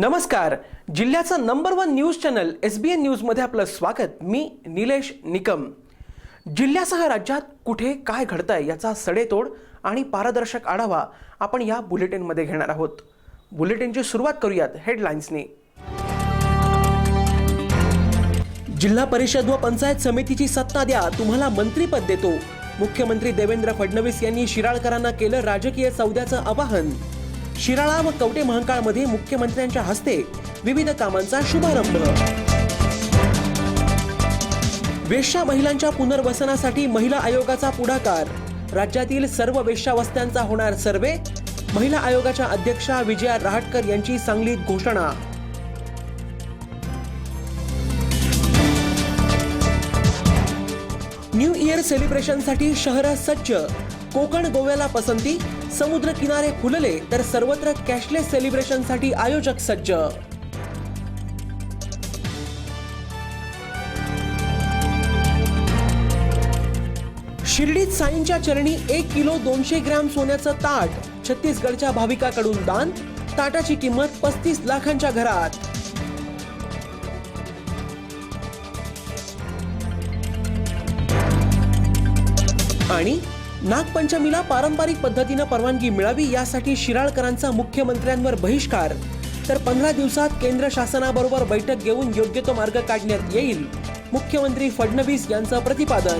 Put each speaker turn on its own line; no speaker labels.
नमस्कार. जिल्ह्याचं number one news channel S B N न्यूजमध्ये आपलं स्वागत. मी निलेश निकम. जिल्ह्यासह राज्यात कुठे काय घडतंय याचा सडेतोड आणि पारदर्शक आढावा आपण या बुलेटिनमध्ये घेणार आहोत. बुलेटिनची सुरुवात करूयात हेडलाईन्सनी जिल्हा परिषद व पंचायत समितीची सत्ता द्या तुम्हाला मंत्रीपद देतो. मुख्यमंत्री देवेंद्र फडणवीस यांनी शिराळकरांना केलं राजकीय सौद्याचं आवाहन. शिराळा व कवटे महांकाळमध्ये मुख्यमंत्र्यांच्या हस्ते विविध कामांचा शुभारंभ. वेश्या महिलांच्या पुनर्वसनासाठी महिला आयोगाचा पुढाकार. राज्यातील सर्व वेश्यावस्त्यांचा होणार सर्वे. महिला आयोगाच्या अध्यक्षा विजया रहाटकर यांची सांगलीत घोषणा. न्यू इयर सेलिब्रेशनसाठी शहर सज्ज. कोकण गोव्याला पसंती समुद्र किनारे फुलले तर सर्वत्र कॅशलेस सेलिब्रेशनसाठी आयोजक सज्ज. शिर्डीत साईंच्या चरणी एक किलो दोनशे ग्रॅम सोन्याचं ताट छत्तीसगडच्या भाविकाकडून दान ताटाची किंमत पस्तीस लाखांच्या घरात. आणि नागपंचमीला पारंपरिक पद्धतीनं परवानगी मिळावी यासाठी शिराळकरांचा मुख्यमंत्र्यांवर बहिष्कार. तर पंधरा दिवसात केंद्र शासनाबरोबर बैठक घेऊन योग्य तो मार्ग काढण्यात येईल. मुख्यमंत्री फडणवीस यांचं प्रतिपादन.